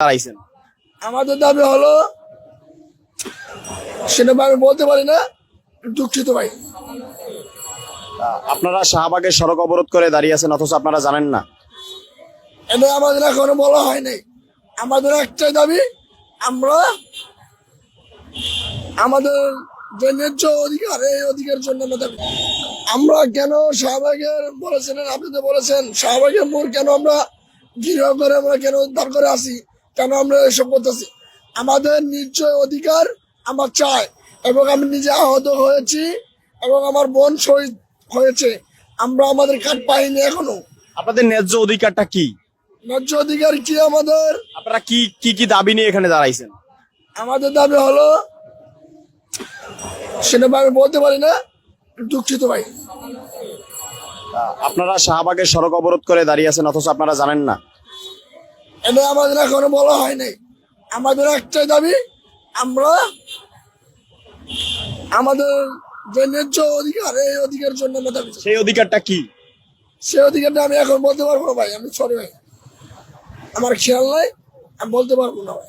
দাঁড়াইছেন। আমাদের দাবি হলো সেটা আমি বলতে পারি না দুঃখিত ভাই। আপনারা শাহবাগের সড়ক অবরোধ করে দাঁড়িয়ে আছেন অথচ আপনারা জানেন না। এটা আমাদের এখনও বলা হয় নাই। আমাদের একটাই দাবি আমরা আমাদের যে ন্যায্য অধিকার এই অধিকারের জন্য আমরা দাবি। আমরা কেন শাহবাগের বলেছেন আপনি তো বলেছেন শাহবাগের মোড় কেন আমরা গৃহ করে আমরা কেন দাঁড় করে আসি? কেন আমরা এসব করতেছি? আমাদের নিশ্চয় অধিকার আমার চাই এবং আমি নিজে আহত হয়েছি এবং আমার বোন শহীদ হয়েছে। আমরা আমাদের কার্ড পাইনি এখনও। আপনাদের ন্যায্য অধিকারটা কি? ন্যায্য অধিকার কি আমাদের? আপনারা কি কি কি দাবি নিয়ে এখানে দাঁড়াইছেন? আমাদের দাবি হলো সেটা আমি বলতে পারি না দুঃখিত ভাই। আপনারা শাহবাগের সড়ক অবরোধ করে দাঁড়িয়ে আছেন অথচ আপনারা জানেন না। এটা আমাদের এখনও বলা হয় নাই। আমাদের একটাই দাবি আমরা আমাদের যে ন্যায্য অধিকার এই অধিকারের জন্য আমরা দাবি সেই অধিকারটা কি? সেই অধিকারটা আমি এখন বলতে পারব না ভাই আমি সরি ভাই। আমার খেয়াল নাই আমি বলতে পারব না ভাই।